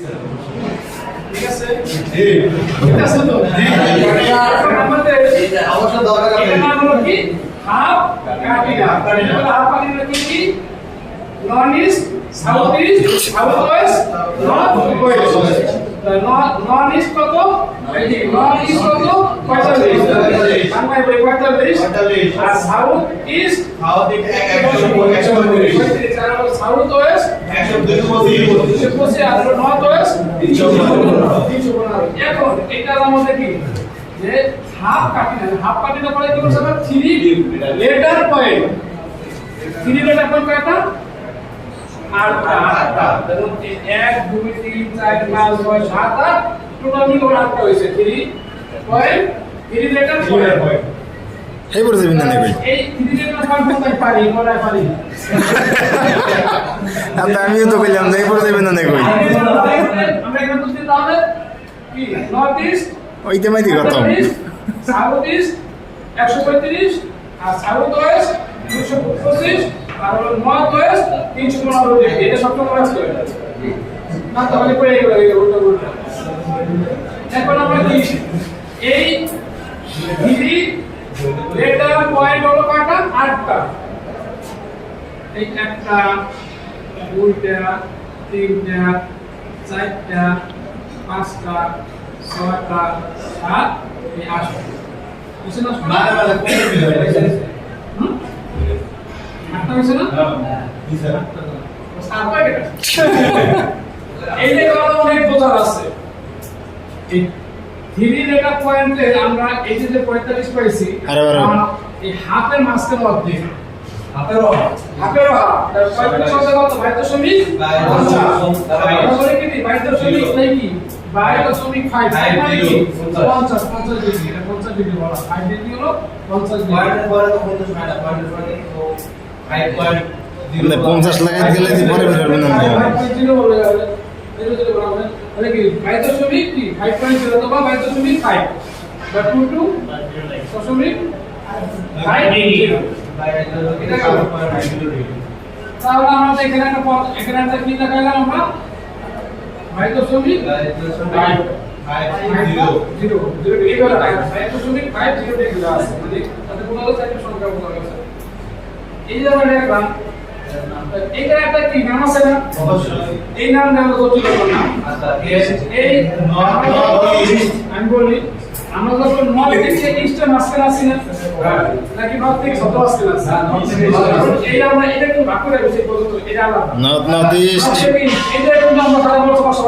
ঠিক আছে কি east south east south west north east কত ইস্ট পঁয়তাল্লিশ বাংলায় বই পঁয়তাল্লিশ আর সাউথ ইস্ট সাউথ পঁচিশ আর নর্থ ওয়েস্ট তিনশো পনেরো এখন এটার মধ্যে কি? যে হাফ কাটিনা হাফ কাটিনা পরে কি করছে three letter point. Three letter point কয়টা? আটটা। আটটা দেখুন এই এক দুই তিন চার পাঁচ ছয় সাত আট। টোটাল মিলে আটটা হয়েছে? Three point three letter point. সেই পড়ে যাবেন না কই এই থ্রি লেটার পয়েন্ট পারি? পারি। আমিও তো কইলাম যে এই পড়ে যাবেন না কই? ওইতে মাইতি কত সাউথ ইস্ট একশো পঁয়ত্রিশ? আর সাউথ ওয়েস্ট দুশো পঁচিশ? আর নর্থ ওয়েস্ট তিনশো পনেরো। ডিগ্রি এটা সবটা মনে আছে। না তাহলে পড়ে গেল এখন আমরা কি? এই ডিগ্রি লেটার পয়েন্ট হলো কয়টা? আটটা। এই একটা দুইটা তিনটা চারটা পাঁচটা ছয়টা সাত এই না? আটটা হয়েছে না? সাত হয়ে। এই অনেক বোঝার আছে। এই থ্রি পয়েন্টে আমরা এই যে পঁয়তাল্লিশ পাইছি এই হাফের মাঝখানে অর্ধেক। হাতের কত পঞ্চাশ। তাহলে কি কি? কি? কি ডিগ্রি এটা ডিগ্রি বলা। ডিগ্রি হলো ডিগ্রি পরে তো না, পরে তো পয়েন্ট মানে লাগাই গেলে যে পরে বেরোবেন না তাহলে কি বাইশ দশমিক কি? ফাইভ পয়েন্ট জিরো অথবা বাইশ দশমিক ফাইভ বা টু টু দশমিক ফাইভ জিরো এটা গেল। তাহলে আমরা এখানে একটা পদ এখানে একটা কি দেখাইলাম আমরা গেছে এই যে দেখলাম এইটা একটা কি নাম আছে না এই নাম নাম এই আমি বলি আমরা যখন মাঝখানে আছি না নাকি নর্থ থেকে আছি আমরা এটা কিন্তু ভাগ করে গেছি পর্যন্ত এটা আলাদা। নর্থ নর্থ ইস্ট নর্থ থেকে east, এটা কিন্তু আমরা সারা বছর বসবাস